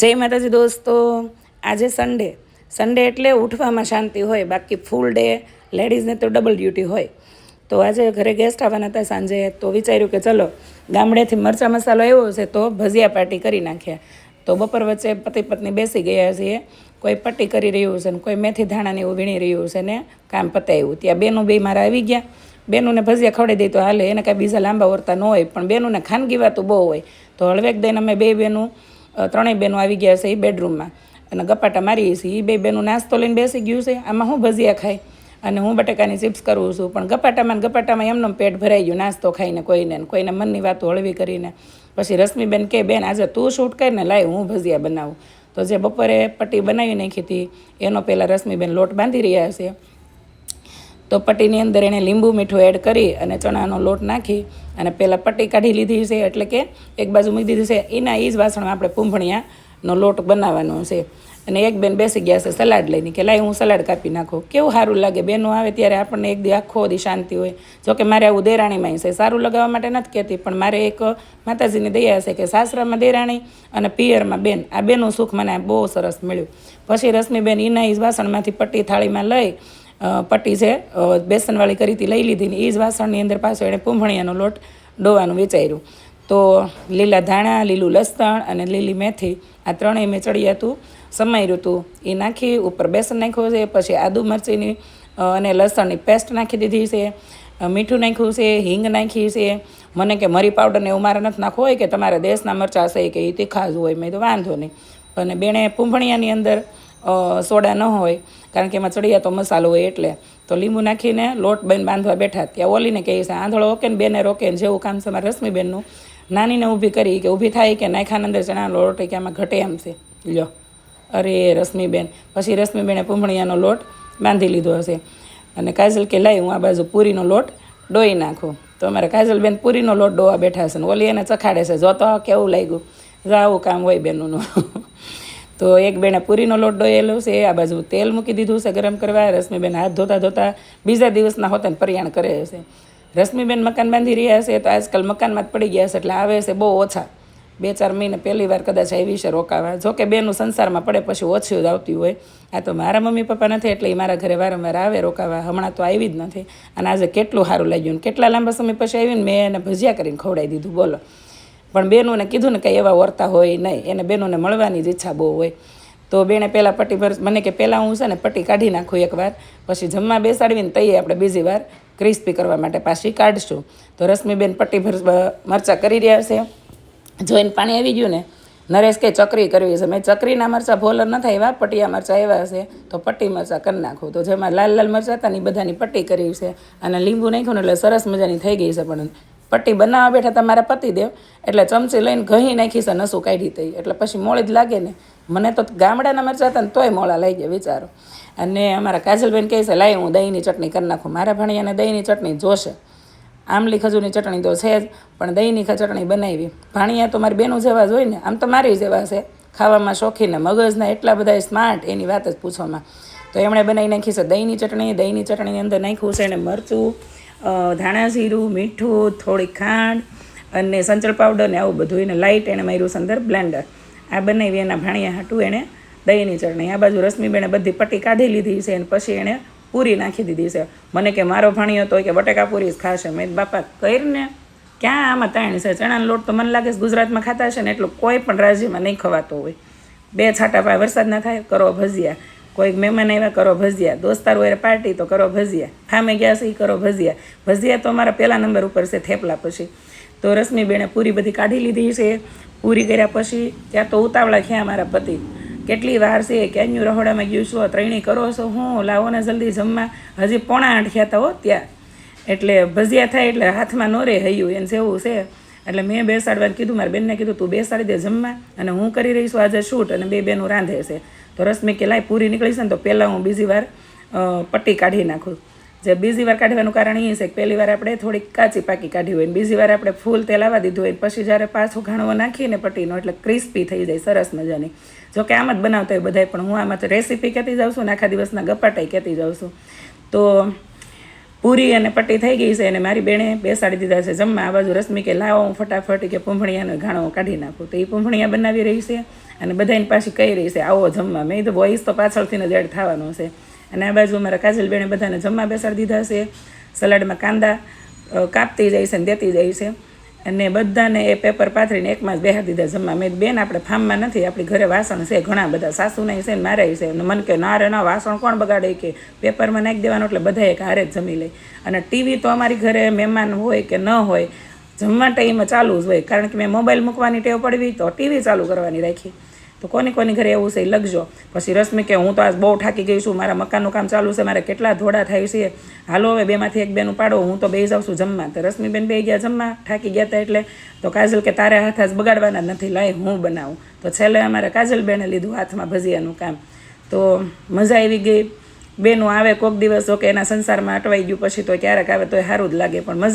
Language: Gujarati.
જય માતાજી દોસ્તો, આજે સન્ડે સન્ડે એટલે ઉઠવામાં શાંતિ હોય, બાકી ફૂલ ડે લેડીઝને તો ડબલ ડ્યુટી હોય. તો આજે ઘરે ગેસ્ટ આવવાના હતા સાંજે, તો વિચાર્યું કે ચલો, ગામડેથી મરચા મસાલો આવ્યો છે તો ભજીયા પાર્ટી કરી નાખ્યા તો બપોર વચ્ચે પતિ પત્ની બેસી ગયા છીએ, કોઈ પટ્ટી કરી રહ્યું છે ને કોઈ મેથી ધાણાને એવું વીણી રહ્યું છે ને કામ પતાવ્યું ત્યાં બેનું બે મારા આવી ગયા. બેનુંને ભજીયા ખવડાવી દઈ તો હાલે, એને કાંઈ બીજા લાંબા ઓરતા ન હોય, પણ બેનુંને ખાનગી વાતું બહુ હોય. તો હળવેક દઈને અમે બે બેનું ત્રણેય બહેનો આવી ગયા છે એ બેડરૂમમાં. અને ગપાટા મારીએ છીએ. એ બે બહેનો નાસ્તો લઈને બેસી ગયું છે. આમાં હું ભજીયા ખાય અને હું બટાકાની ચિપ્સ કરું છું. પણ ગપાટામાં ગપાટામાં એમનો પેટ ભરાઈ ગયું નાસ્તો ખાઈને કોઈને કોઈને મનની વાતો હળવી કરીને. પછી રશ્મિબેન કે, બેન, આજે તું શૂટ કરીને લાય, હું ભજીયા બનાવું. તો જે બપોરે પટ્ટી બનાવી નાખી હતી, એનો પહેલાં રશ્મિબેન લોટ બાંધી રહ્યા છે. તો પટ્ટીની અંદર એણે લીંબુ મીઠું એડ કરી અને ચણાનો લોટ નાખી અને પહેલાં પટ્ટી કાઢી લીધી છે, એટલે કે એક બાજુ મૂકી દીધી છે. એના એ જ વાસણમાં આપણે પૂંભણિયાનો લોટ બનાવવાનો છે. અને એક બેન બેસી ગયા છે સલાડ લઈને કે લાય હું સલાડ કાપી નાખું. કેવું સારું લાગે? બેનો આવે ત્યારે આપણને એક દી આખો દી શાંતિ હોય. જોકે મારે આવું દેરાણીમાં છે. સારું લગાવવા માટે નથી કહેતી, પણ મારે એક માતાજીની દયા છે કે સાસરામાં દેરાણી અને પિયરમાં બેન. આ બેનું સુખ મને બહુ સરસ મળ્યું. પછી રશ્મિબેન એના જ વાસણમાંથી પટ્ટી થાળીમાં લઈ પટ્ટી છે બેસનવાળી કરી લઈ લીધી ને એ જ વાસણની અંદર પાછો એણે પૂંભણિયાનો લોટ ડોવાનું વિચાર્યું તો લીલા ધાણા, લીલું લસણ અને લીલી મેથી આ ત્રણેય મેં ચડિયાતું સમાર્યું હતું એ નાખી, ઉપર બેસન નાખ્યું છે, પછી આદુ મરચીની અને લસણની પેસ્ટ નાખી દીધી છે મીઠું નાખ્યું છે, હિંગ નાખી છે. મને કે મરી પાવડર ને એવું મારે નથી નાખવું હોય કે તમારા દેશના મરચાં છે કે એ તીખા જ હોય, મેં તો વાંધો નહીં. અને બેણે પૂંભણિયાની અંદર સોડા ન હોય. કારણ કે એમાં ચડિયા તો મસાલો હોય એટલે. તો લીંબુ નાખીને લોટ બેન બાંધવા બેઠા. ત્યાં ઓલીને કહે છે, આંધળો ઓકે ને બેને રોકે ને જેવું કામ છે મારા રશ્મિબેનનું. નાનીને ઊભી કરી કે ઊભી થાય કે નાખાના અંદર ચણાનો લોટ કે આમાં ઘટે એમ છે. લ્યો. અરે રશ્મિબેન. પછી રશ્મિબેને પૂંભણિયાનો લોટ બાંધી લીધો હશે. અને કાજલ કે લાઈ હું આ બાજુ પૂરીનો લોટ ડોઈ નાખું. તો અમારા કાજલબેન પૂરીનો લોટ ડોવા બેઠા છે ને ઓલી એને ચખાડે છે જોતો કેવું લાગ્યું? જો આવું કામ હોય બેનનું. તો એક બેને પૂરીનો લોટ ડોયેલો છે, આ બાજુ તેલ મૂકી દીધું છે ગરમ કરવા. રશ્મિબેન હાથ ધોતા ધોતા બીજા દિવસના હોતા પરિયાણ કરે છે. રશ્મિબેન મકાન બાંધી રહ્યા છે તો આજકાલ મકાનમાં જ પડી ગયા છે એટલે આવે છે બહુ ઓછા. બે ચાર મહિને પહેલી વાર કદાચ આવી છે રોકાવા. જો કે બેનું સંસારમાં પડે પછી ઓછી જ આવતી હોય. આ તો મારા મમ્મી પપ્પા નથી એટલે એ મારા ઘરે વારંવાર આવે રોકાવા. હમણાં તો આવી જ નથી. અને આજે કેટલું સારું લાગ્યું કેટલા લાંબા સમય પછી આવીને મેં એને ભજીયા કરીને ખવડાવી દીધું. બોલો. પણ બેનોને કીધું ને કંઈ એવા વર્તા હોય નહીં. એને બેનોને મળવાની જ ઈચ્છા બહુ હોય. તો બેને પહેલાં પટ્ટી ભર, મને કે પહેલાં હું છે ને પટ્ટી કાઢી નાખું એકવાર પછી જમવા બેસાડવીને તઈએ આપણે બીજી વાર ક્રિસ્પી કરવા માટે પાછી કાઢશું. તો રશ્મિબેન પટ્ટી ભર મરચાં કરી રહ્યા છે. જોઈને પાણી આવી ગયું ને, નરેશ કે ચકરી કરવી છે. મેં ચકરીના મરચાં ભોલર ન થાય એવા, પટિયા મરચાં એવા હશે તો પટ્ટી મરચાં કરી નાખું. તો જેમાં લાલ લાલ મરચાં હતા ને એ બધાની પટ્ટી કરી છે. અને લીંબુ નાખ્યું ને એટલે સરસ મજાની થઈ ગઈ છે પણ પટ્ટી બનાવવા બેઠા તમારા પતિદેવ, એટલે ચમચી લઈને ઘહી નાખી છે નસું કાઢી તઈ એટલે પછી મોળી જ લાગે ને. મને તો ગામડાના મરચાં હતા ને તોય મોળા લઈ ગયા વિચારો. અને અમારા કાજલબેન કહે છે, લાય, હું દહીંની ચટણી કરી નાખું. મારા ભણિયાને દહીંની ચટણી જોશે. આમલી ખજૂરની ચટણી તો છે જ, પણ દહીંની ચટણી બનાવી. ભાણિયા તો મારી બેનું જેવા જ હોય ને. આમ તો મારી જેવા છે. ખાવામાં શોખીન મગજના એટલા બધા સ્માર્ટ એની વાત જ પૂછવામાં. તો એમણે બનાવી નાખી છે દહીંની ચટણી. દહીંની ચટણીની અંદર નાખ્યું છે એને મરચું ધાણા જીરું, મીઠું થોડી ખાંડ અને સંચળ પાવડર ને આવું બધું એને લાઇટ એને માર્યું સંદર બ્લેન્ડર આ બનાવી એના ભાણિયા હાટું એણે દહીંની ચટણી. આ બાજુ રશ્મિબેને બધી પટ્ટી કાઢી લીધી છે અને પછી એણે પૂરી નાખી દીધી છે. મને કે મારો ભાણિયો તો કે બટેકા પૂરી જ ખાશે. મેં બાપા કરીને ક્યાં આમાં તાણ છે? ચણાનો લોટ તો મને લાગે છે ગુજરાતમાં ખાતા છે ને, એટલું કોઈ પણ રાજ્યમાં નહીં ખવાતો હોય. બે છાંટા પાય વરસાદ ના થાય, કરો ભજીયા. કોઈક મહેમાન આવ્યા, કરો ભજીયા. દોસ્તાર હોય પાર્ટી તો કરો ભજીયા. ફામે ગયા છે એ કરો ભજીયા. ભજીયા તો અમારા પહેલા નંબર ઉપર છે, થેપલા પછી. તો રશ્મિબેને પૂરી બધી કાઢી લીધી છે. પૂરી કર્યા પછી ત્યાં તો ઉતાવળા થયા મારા પતિ. કેટલી વાર છે ક્યાંનું રહોડામાં ગયું છો, ત્રણેય કરો છો, હું લાવો ને જલ્દી જમવા. હજી પોણા આઠ થયા હતા હો ત્યાં. એટલે ભજીયા થાય એટલે હાથમાં નો રે હૈયું એને જેવું છે. એટલે મેં બેસાડવાનું કીધું, મારા બેનને કીધું, તું બેસાડી દે જમવા અને હું કરી રહી છું આજે શૂટ અને બે બેનું રાંધે છે. તો રસમી કે લાય પૂરી નીકળી છે ને તો પહેલાં હું બીજી વાર પટ્ટી કાઢી નાખું. જે બીજી વાર કાઢવાનું કારણ એ છે કે પહેલી વાર આપણે થોડીક કાચી પાકી કાઢી હોય બીજી વાર આપણે ફૂલ તેલ આવવા દીધું હોય પછી જ્યારે પાછું ઘાણવો નાખીને પટ્ટીનો એટલે ક્રિસ્પી થઈ જાય, સરસ મજાની. જો કે આમ જ બનાવતા હોય બધાય, પણ હું આમાં રેસીપી કહેતી જાઉં છું ને આખા દિવસના ગપાટાઈ કહેતી જાઉં છું. તો પૂરી અને પટ્ટી થઈ ગઈ છે અને મારી બેણે બેસાડી દીધા છે જમવા. આ બાજુ રશ્મિ કે લાવો, હું ફટાફટ કે પૂંભણિયાનો ઘાણો કાઢી નાખું. તો એ પૂંભણિયા બનાવી રહી છે અને બધાની પાછી કહી રહી છે, આવો જમવા. મેં તો વોઇસ તો પાછળથી જ એડ થવાનો છે. અને આ બાજુ અમારા કાજલબેને બધાને જમવા બેસાડી દીધા છે. સલાડમાં કાંદા કાપતી જાય છે અને દેતી જાય છે. અને બધાને એ પેપર પાથરીને એકમાં જ બેહા દીધા જમવા. મેં બેન, આપણે ફાર્મમાં નથી, આપણી ઘરે વાસણ છે ઘણા બધા. સાસુના છે ને મારા છે. મને કે ના રે, ના, વાસણ કોણ બગાડે કે? પેપરમાં નાખી દેવાનું એટલે બધા એક હારે જ જમી લે. અને ટીવી તો અમારી ઘરે મહેમાન હોય કે ન હોય, જમવા ટાઈમે ચાલુ જ હોય. કારણ કે મેં મોબાઈલ મૂકવાની ટેવ પડવી તો ટીવી ચાલુ કરવાની રાખી. તો કોની કોની ઘરે એવું છે એ લખજો. પછી રશ્મિ કે હું તો આજ બહુ થાકી ગઈ છું, મારા મકાનનું કામ ચાલુ છે, મારે કેટલા ધોડા થાય છે. હાલો હવે બેમાંથી એક બેનું પાડો, હું તો બેસી જાઉં છું જમવા. તો રશ્મિબેન બે ગયા જમવા, થાકી ગયા હતા એટલે તો કાજલ કે તારે હાથ આજ બગાડવાના નથી, લાય હું બનાવું. તો છેલ્લે અમારે કાજલબેને લીધું હાથમાં ભજીયાનું કામ. તો મજા આવી ગઈ. બેનું આવે કોઈક દિવસ તો કે એના સંસારમાં અટવાઈ ગયું પછી તો ક્યારેક આવે તો સારું જ લાગે, પણ મજા